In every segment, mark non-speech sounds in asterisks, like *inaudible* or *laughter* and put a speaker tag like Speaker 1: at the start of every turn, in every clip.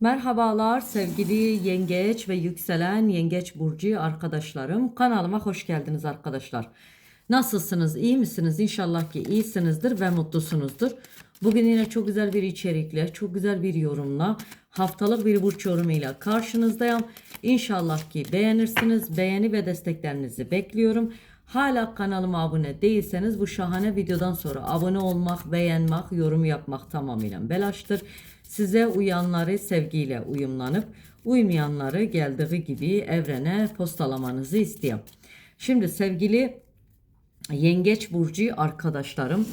Speaker 1: Merhabalar sevgili yengeç ve yükselen yengeç burcu arkadaşlarım. Kanalıma hoş geldiniz arkadaşlar. Nasılsınız? İyi misiniz? İnşallah ki iyisinizdir ve mutlusunuzdur. Bugün yine çok güzel bir içerikle, çok güzel bir yorumla, haftalık bir burç yorumuyla karşınızdayım. İnşallah ki beğenirsiniz. Beğeni ve desteklerinizi bekliyorum. Hala kanalıma abone değilseniz bu şahane videodan sonra abone olmak, beğenmek, yorum yapmak tamamıyla belaştır. Size uyanları sevgiyle uyumlanıp uymayanları geldiği gibi evrene postalamanızı istiyorum. Şimdi sevgili Yengeç burcu arkadaşlarım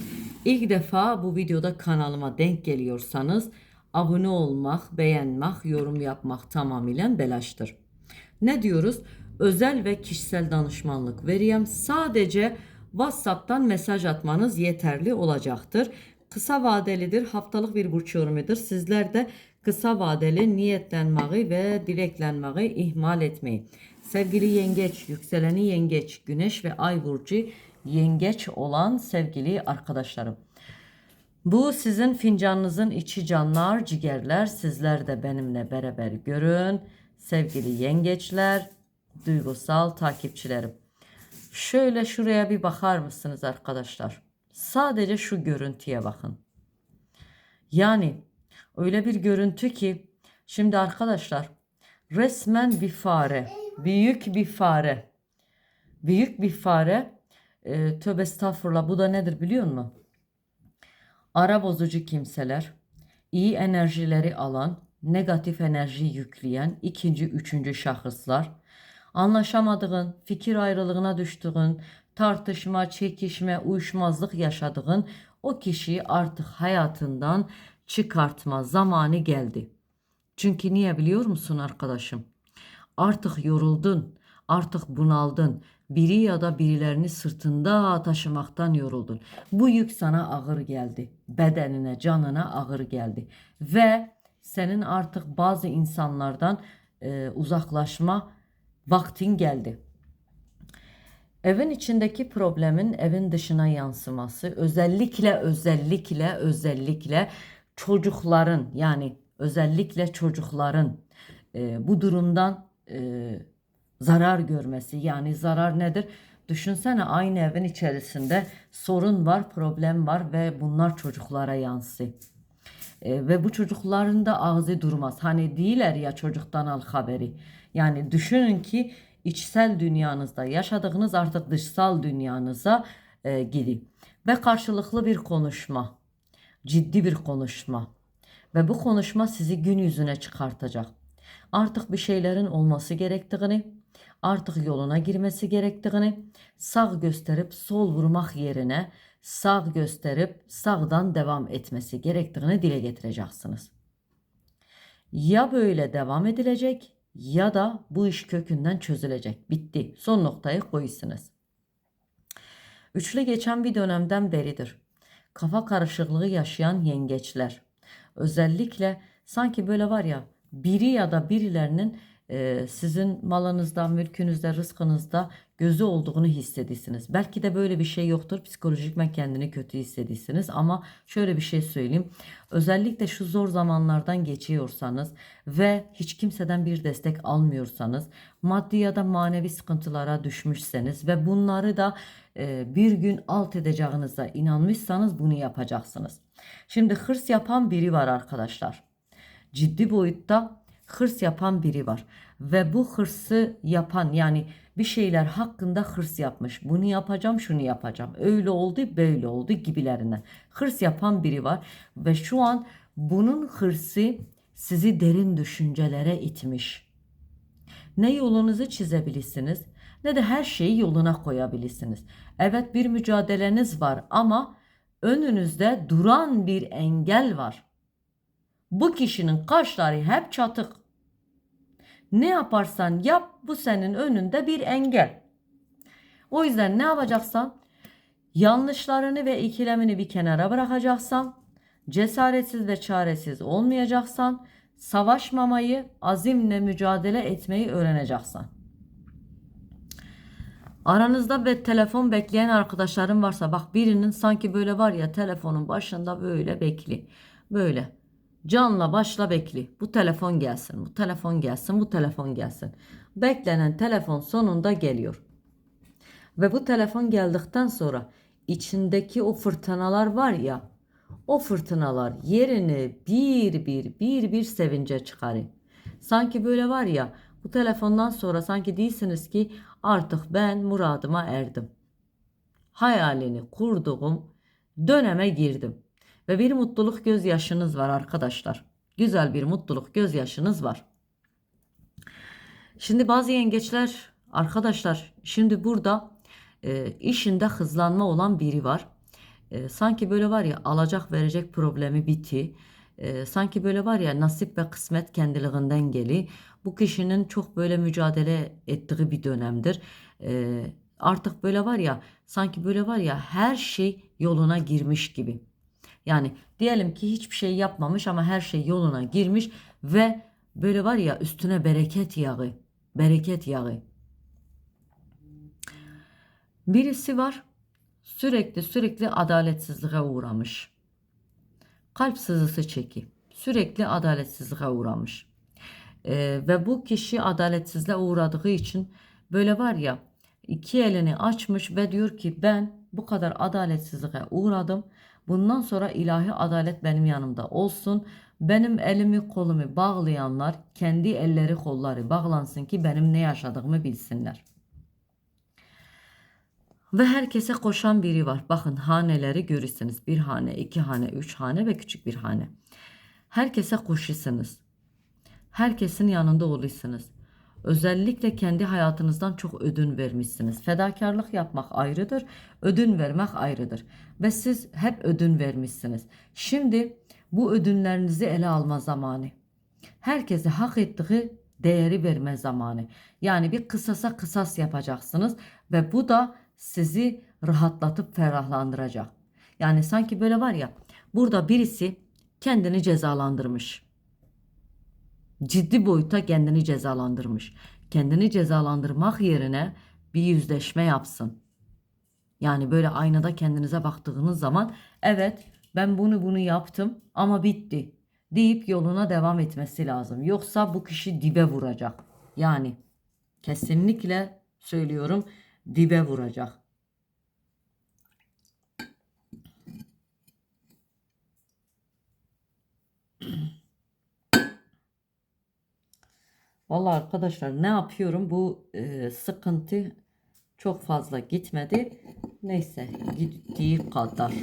Speaker 1: ilk defa bu videoda kanalıma denk geliyorsanız abone olmak, beğenmek, yorum yapmak tamamıyla belaştır. Ne diyoruz? Özel ve kişisel danışmanlık vereyim. Sadece WhatsApp'tan mesaj atmanız yeterli olacaktır. Kısa vadelidir, haftalık bir burç yorumudur. Sizler de kısa vadeli niyetlenmeyi ve dileklenmeyi ihmal etmeyin. Sevgili yengeç, yükseleni yengeç, güneş ve ay burcu yengeç olan sevgili arkadaşlarım. Bu sizin fincanınızın içi canlar, cigerler. Sizler de benimle beraber görün. Sevgili yengeçler, duygusal takipçilerim. Şöyle şuraya bir bakar mısınız arkadaşlar? Sadece şu görüntüye bakın. Yani öyle bir görüntü ki şimdi arkadaşlar resmen bir fare, büyük bir fare. Büyük bir fare. E, tövbe estağfurullah bu da nedir biliyor musun? Ara bozucu kimseler, iyi enerjileri alan, negatif enerji yükleyen ikinci, üçüncü şahıslar, anlaşamadığın, fikir ayrılığına düştüğün, tartışma, çekişme, uyuşmazlık yaşadığın o kişiyi artık hayatından çıkartma zamanı geldi. Çünkü niye biliyor musun arkadaşım? Artık yoruldun, artık bunaldın. Biri ya da birilerini sırtında taşımaktan yoruldun. Bu yük sana ağır geldi. Bedenine, canına ağır geldi. Ve senin artık bazı insanlardan e, uzaklaşma vaktin geldi. Evin içindeki problemin evin dışına yansıması özellikle özellikle özellikle çocukların yani özellikle çocukların e, bu durumdan e, zarar görmesi yani zarar nedir? Düşünsene aynı evin içerisinde sorun var, problem var ve bunlar çocuklara yansıyor. E, ve bu çocukların da ağzı durmaz. Hani değiller ya çocuktan al haberi. Yani düşünün ki içsel dünyanızda yaşadığınız artık dışsal dünyanıza e, gidin. Ve karşılıklı bir konuşma. Ciddi bir konuşma. Ve bu konuşma sizi gün yüzüne çıkartacak. Artık bir şeylerin olması gerektiğini, artık yoluna girmesi gerektiğini, sağ gösterip sol vurmak yerine sağ gösterip sağdan devam etmesi gerektiğini dile getireceksiniz. Ya böyle devam edilecek ya da bu iş kökünden çözülecek. Bitti. Son noktayı koyusunuz. Üçlü geçen bir dönemden beridir. Kafa karışıklığı yaşayan yengeçler. Özellikle sanki böyle var ya biri ya da birilerinin e, sizin malınızda, mülkünüzde, rızkınızda gözü olduğunu hissedirsiniz. Belki de böyle bir şey yoktur. Psikolojikmen kendini kötü hissedirsiniz. Ama şöyle bir şey söyleyeyim. Özellikle şu zor zamanlardan geçiyorsanız ve hiç kimseden bir destek almıyorsanız, maddi ya da manevi sıkıntılara düşmüşseniz ve bunları da e, bir gün alt edeceğinize inanmışsanız bunu yapacaksınız. Şimdi hırs yapan biri var arkadaşlar. Ciddi boyutta hırs yapan biri var. Ve bu hırsı yapan yani bir şeyler hakkında hırs yapmış. Bunu yapacağım, şunu yapacağım. Öyle oldu, böyle oldu gibilerinden. Hırs yapan biri var ve şu an bunun hırsı sizi derin düşüncelere itmiş. Ne yolunuzu çizebilirsiniz ne de her şeyi yoluna koyabilirsiniz. Evet bir mücadeleniz var ama önünüzde duran bir engel var. Bu kişinin kaşları hep çatık. Ne yaparsan yap bu senin önünde bir engel. O yüzden ne yapacaksan yanlışlarını ve ikilemini bir kenara bırakacaksan, cesaretsiz ve çaresiz olmayacaksan, savaşmamayı, azimle mücadele etmeyi öğreneceksin. Aranızda ve telefon bekleyen arkadaşlarım varsa bak birinin sanki böyle var ya telefonun başında böyle bekli. Böyle Canla başla bekle. Bu telefon gelsin, bu telefon gelsin, bu telefon gelsin. Beklenen telefon sonunda geliyor. Ve bu telefon geldikten sonra içindeki o fırtınalar var ya, o fırtınalar yerini bir bir bir bir sevince çıkarıyor. Sanki böyle var ya, bu telefondan sonra sanki değilsiniz ki artık ben muradıma erdim. Hayalini kurduğum döneme girdim. Ve bir mutluluk gözyaşınız var arkadaşlar. Güzel bir mutluluk gözyaşınız var. Şimdi bazı yengeçler arkadaşlar şimdi burada e, işinde hızlanma olan biri var. E, sanki böyle var ya alacak verecek problemi biti. E, sanki böyle var ya nasip ve kısmet kendiliğinden geli. Bu kişinin çok böyle mücadele ettiği bir dönemdir. E, artık böyle var ya sanki böyle var ya her şey yoluna girmiş gibi. Yani diyelim ki hiçbir şey yapmamış ama her şey yoluna girmiş ve böyle var ya üstüne bereket yağı. Bereket yağı. Birisi var sürekli sürekli adaletsizliğe uğramış. Kalp sızısı çeki. Sürekli adaletsizliğe uğramış. Ee, ve bu kişi adaletsizliğe uğradığı için böyle var ya iki elini açmış ve diyor ki ben bu kadar adaletsizliğe uğradım. Bundan sonra ilahi adalet benim yanımda olsun. Benim elimi kolumu bağlayanlar kendi elleri kolları bağlansın ki benim ne yaşadığımı bilsinler. Ve herkese koşan biri var. Bakın haneleri görürsünüz. Bir hane, iki hane, üç hane ve küçük bir hane. Herkese koşuyorsunuz. Herkesin yanında oluyorsunuz. Özellikle kendi hayatınızdan çok ödün vermişsiniz. Fedakarlık yapmak ayrıdır, ödün vermek ayrıdır. Ve siz hep ödün vermişsiniz. Şimdi bu ödünlerinizi ele alma zamanı. Herkese hak ettiği değeri verme zamanı. Yani bir kısasa kısas yapacaksınız ve bu da sizi rahatlatıp ferahlandıracak. Yani sanki böyle var ya burada birisi kendini cezalandırmış ciddi boyutta kendini cezalandırmış. Kendini cezalandırmak yerine bir yüzleşme yapsın. Yani böyle aynada kendinize baktığınız zaman evet ben bunu bunu yaptım ama bitti deyip yoluna devam etmesi lazım. Yoksa bu kişi dibe vuracak. Yani kesinlikle söylüyorum dibe vuracak. *clears throat* Vallahi arkadaşlar ne yapıyorum bu e, sıkıntı çok fazla gitmedi. Neyse gittiği kadar.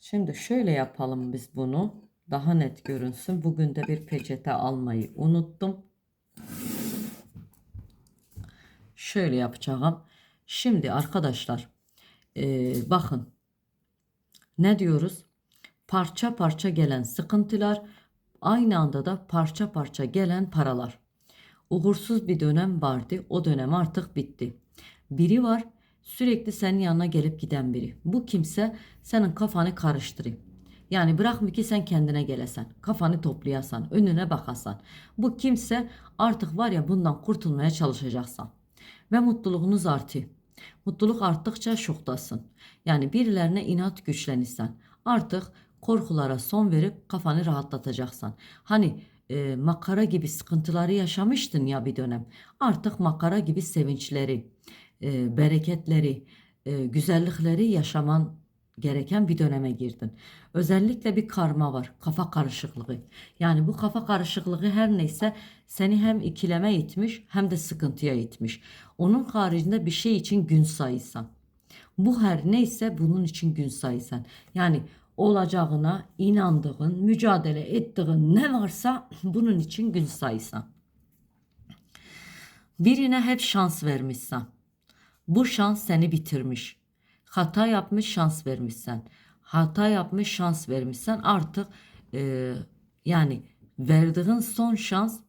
Speaker 1: Şimdi şöyle yapalım biz bunu. Daha net görünsün. Bugün de bir peçete almayı unuttum. Şöyle yapacağım. Şimdi arkadaşlar e, bakın ne diyoruz? Parça parça gelen sıkıntılar Aynı anda da parça parça gelen paralar. Uğursuz bir dönem vardı. O dönem artık bitti. Biri var sürekli senin yanına gelip giden biri. Bu kimse senin kafanı karıştırıyor. Yani bırakma ki sen kendine gelesen, kafanı toplayasan, önüne bakasan. Bu kimse artık var ya bundan kurtulmaya çalışacaksan. Ve mutluluğunuz artıyor. Mutluluk arttıkça şoktasın. Yani birilerine inat güçlenirsen. Artık korkulara son verip kafanı rahatlatacaksan. Hani e, makara gibi sıkıntıları yaşamıştın ya bir dönem. Artık makara gibi sevinçleri, e, bereketleri, e, güzellikleri yaşaman gereken bir döneme girdin. Özellikle bir karma var. Kafa karışıklığı. Yani bu kafa karışıklığı her neyse seni hem ikileme itmiş hem de sıkıntıya itmiş. Onun haricinde bir şey için gün sayısan. Bu her neyse bunun için gün sayısan. Yani olacağına inandığın, mücadele ettiğin ne varsa bunun için gün saysan. Birine hep şans vermişsen. Bu şans seni bitirmiş. Hata yapmış şans vermişsen. Hata yapmış şans vermişsen artık e, yani verdiğin son şans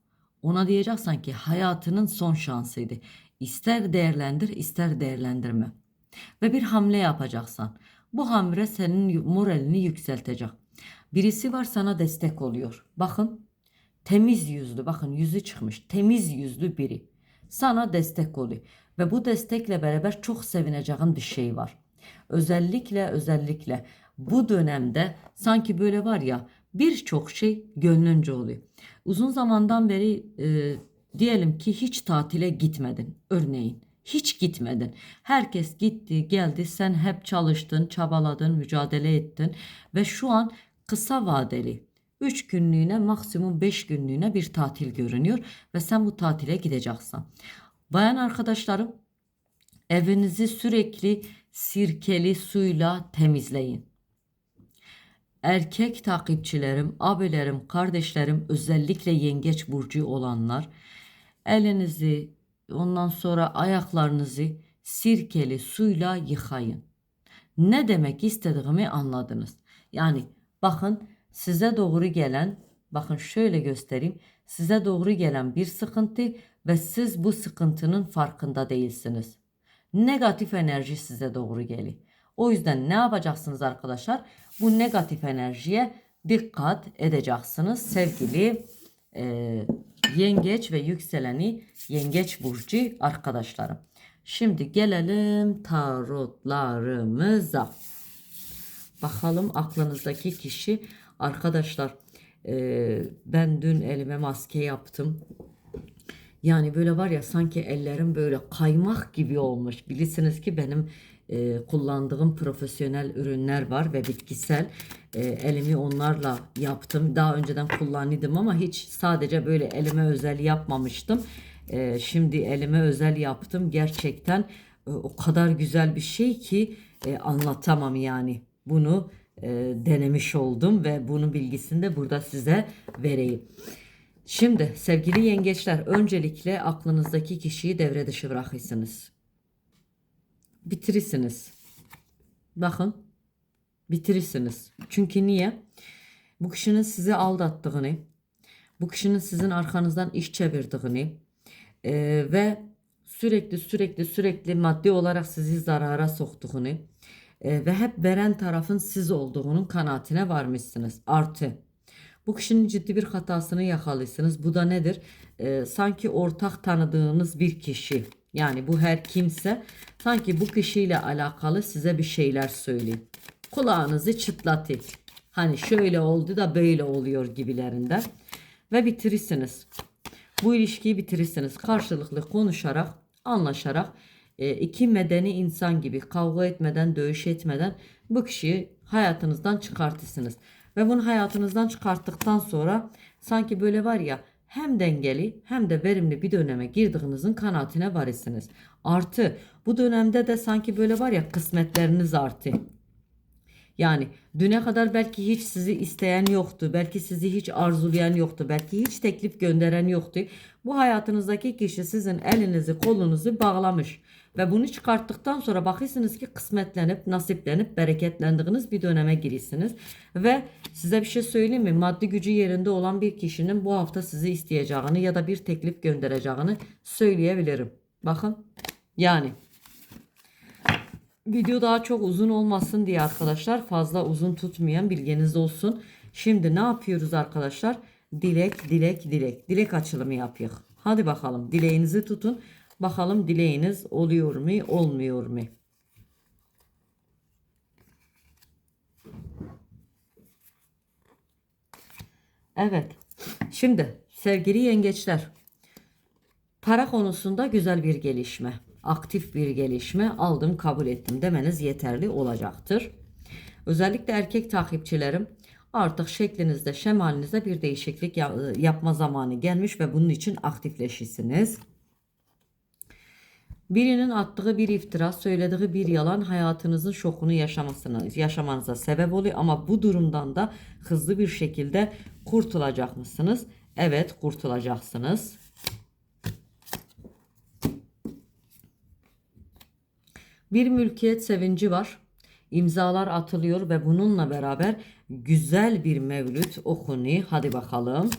Speaker 1: ona diyeceksen ki hayatının son şansıydı. İster değerlendir ister değerlendirme. Ve bir hamle yapacaksan. Bu hamle senin moralini yükseltecek. Birisi var sana destek oluyor. Bakın temiz yüzlü bakın yüzü çıkmış temiz yüzlü biri sana destek oluyor. Ve bu destekle beraber çok sevineceğin bir şey var. Özellikle özellikle bu dönemde sanki böyle var ya birçok şey gönlünce oluyor. Uzun zamandan beri e, diyelim ki hiç tatile gitmedin örneğin. Hiç gitmedin. Herkes gitti, geldi. Sen hep çalıştın, çabaladın, mücadele ettin ve şu an kısa vadeli 3 günlüğüne maksimum 5 günlüğüne bir tatil görünüyor ve sen bu tatile gideceksin. Bayan arkadaşlarım evinizi sürekli sirkeli suyla temizleyin. Erkek takipçilerim, abilerim, kardeşlerim özellikle yengeç burcu olanlar elinizi ondan sonra ayaklarınızı sirkeli suyla yıkayın. Ne demek istediğimi anladınız. Yani bakın size doğru gelen bakın şöyle göstereyim. Size doğru gelen bir sıkıntı ve siz bu sıkıntının farkında değilsiniz. Negatif enerji size doğru geliyor. O yüzden ne yapacaksınız arkadaşlar? Bu negatif enerjiye dikkat edeceksiniz sevgili e, yengeç ve yükseleni yengeç burcu arkadaşlarım. Şimdi gelelim tarotlarımıza. Bakalım aklınızdaki kişi arkadaşlar e, ben dün elime maske yaptım. Yani böyle var ya sanki ellerim böyle kaymak gibi olmuş. Bilirsiniz ki benim e, kullandığım profesyonel ürünler var ve bitkisel e, elimi onlarla yaptım. Daha önceden kullanıyordum ama hiç sadece böyle elime özel yapmamıştım. E, şimdi elime özel yaptım. Gerçekten e, o kadar güzel bir şey ki e, anlatamam yani. Bunu e, denemiş oldum ve bunun bilgisini de burada size vereyim. Şimdi sevgili yengeçler öncelikle aklınızdaki kişiyi devre dışı bırakırsınız. Bitirirsiniz. Bakın bitirirsiniz. Çünkü niye? Bu kişinin sizi aldattığını, bu kişinin sizin arkanızdan iş çevirdiğini e, ve sürekli sürekli sürekli maddi olarak sizi zarara soktuğunu e, ve hep veren tarafın siz olduğunun kanaatine varmışsınız. Artı bu kişinin ciddi bir hatasını yakalıyorsunuz. Bu da nedir? E, sanki ortak tanıdığınız bir kişi. Yani bu her kimse sanki bu kişiyle alakalı size bir şeyler söyleyeyim. Kulağınızı çıtlatayım. Hani şöyle oldu da böyle oluyor gibilerinden. Ve bitirirsiniz. Bu ilişkiyi bitirirsiniz. Karşılıklı konuşarak, anlaşarak e, iki medeni insan gibi kavga etmeden, dövüş etmeden bu kişiyi hayatınızdan çıkartırsınız. Ve bunu hayatınızdan çıkarttıktan sonra sanki böyle var ya hem dengeli hem de verimli bir döneme girdiğinizin kanaatine varırsınız. Artı bu dönemde de sanki böyle var ya kısmetleriniz artı. Yani düne kadar belki hiç sizi isteyen yoktu. Belki sizi hiç arzulayan yoktu. Belki hiç teklif gönderen yoktu. Bu hayatınızdaki kişi sizin elinizi kolunuzu bağlamış. Ve bunu çıkarttıktan sonra bakıyorsunuz ki kısmetlenip, nasiplenip, bereketlendiğiniz bir döneme girirsiniz. Ve size bir şey söyleyeyim mi? Maddi gücü yerinde olan bir kişinin bu hafta sizi isteyeceğini ya da bir teklif göndereceğini söyleyebilirim. Bakın yani video daha çok uzun olmasın diye arkadaşlar fazla uzun tutmayan bilginiz olsun. Şimdi ne yapıyoruz arkadaşlar? Dilek, dilek, dilek. Dilek açılımı yapıyoruz. Hadi bakalım dileğinizi tutun. Bakalım dileğiniz oluyor mu, olmuyor mu? Evet. Şimdi sevgili yengeçler. Para konusunda güzel bir gelişme, aktif bir gelişme aldım, kabul ettim demeniz yeterli olacaktır. Özellikle erkek takipçilerim artık şeklinizde, şemalinizde bir değişiklik yapma zamanı gelmiş ve bunun için aktifleşirsiniz. Birinin attığı bir iftira, söylediği bir yalan hayatınızın şokunu yaşamasına, yaşamanıza sebep oluyor ama bu durumdan da hızlı bir şekilde kurtulacak mısınız? Evet, kurtulacaksınız. Bir mülkiyet sevinci var. İmzalar atılıyor ve bununla beraber güzel bir mevlüt okunuyor. Hadi bakalım.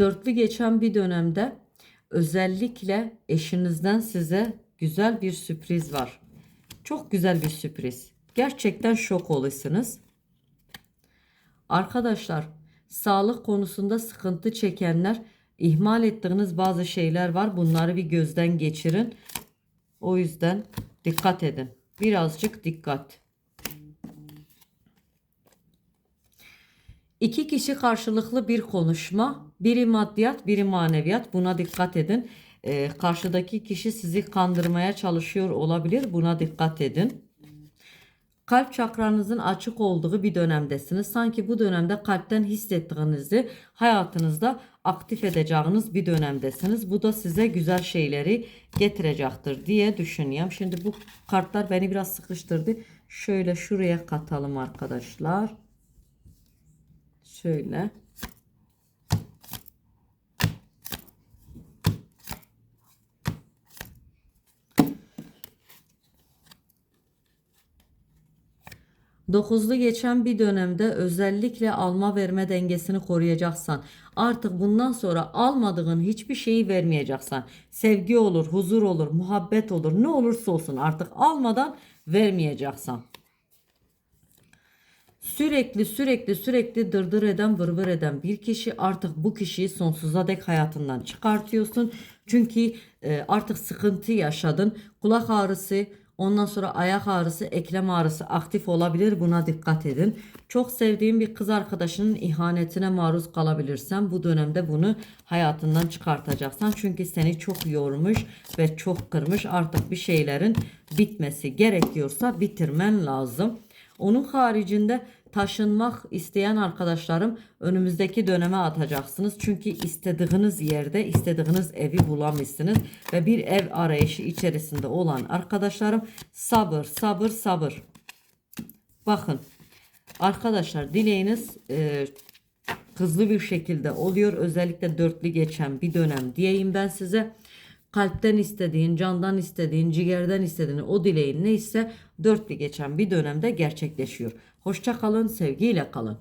Speaker 1: Dörtlü geçen bir dönemde özellikle eşinizden size güzel bir sürpriz var. Çok güzel bir sürpriz. Gerçekten şok olursunuz. Arkadaşlar, sağlık konusunda sıkıntı çekenler, ihmal ettiğiniz bazı şeyler var. Bunları bir gözden geçirin. O yüzden dikkat edin. Birazcık dikkat. İki kişi karşılıklı bir konuşma. Biri maddiyat, biri maneviyat. Buna dikkat edin. Ee, karşıdaki kişi sizi kandırmaya çalışıyor olabilir. Buna dikkat edin. Kalp çakranızın açık olduğu bir dönemdesiniz. Sanki bu dönemde kalpten hissettiğinizi hayatınızda aktif edeceğiniz bir dönemdesiniz. Bu da size güzel şeyleri getirecektir diye düşünüyorum. Şimdi bu kartlar beni biraz sıkıştırdı. Şöyle şuraya katalım arkadaşlar. Şöyle. Dokuzlu geçen bir dönemde özellikle alma verme dengesini koruyacaksan artık bundan sonra almadığın hiçbir şeyi vermeyeceksen sevgi olur, huzur olur, muhabbet olur ne olursa olsun artık almadan vermeyeceksen. Sürekli sürekli sürekli dırdır eden vırvır eden bir kişi artık bu kişiyi sonsuza dek hayatından çıkartıyorsun. Çünkü e, artık sıkıntı yaşadın. Kulak ağrısı, ondan sonra ayak ağrısı, eklem ağrısı aktif olabilir. Buna dikkat edin. Çok sevdiğin bir kız arkadaşının ihanetine maruz kalabilirsen bu dönemde bunu hayatından çıkartacaksan. Çünkü seni çok yormuş ve çok kırmış. Artık bir şeylerin bitmesi gerekiyorsa bitirmen lazım. Onun haricinde taşınmak isteyen arkadaşlarım önümüzdeki döneme atacaksınız. Çünkü istediğiniz yerde istediğiniz evi bulamışsınız. Ve bir ev arayışı içerisinde olan arkadaşlarım sabır sabır sabır. Bakın arkadaşlar dileğiniz e, hızlı bir şekilde oluyor. Özellikle dörtlü geçen bir dönem diyeyim ben size. Kalpten istediğin, candan istediğin, ciğerden istediğin o dileğin neyse dörtlü geçen bir dönemde gerçekleşiyor. Hoşça kalın, sevgiyle kalın.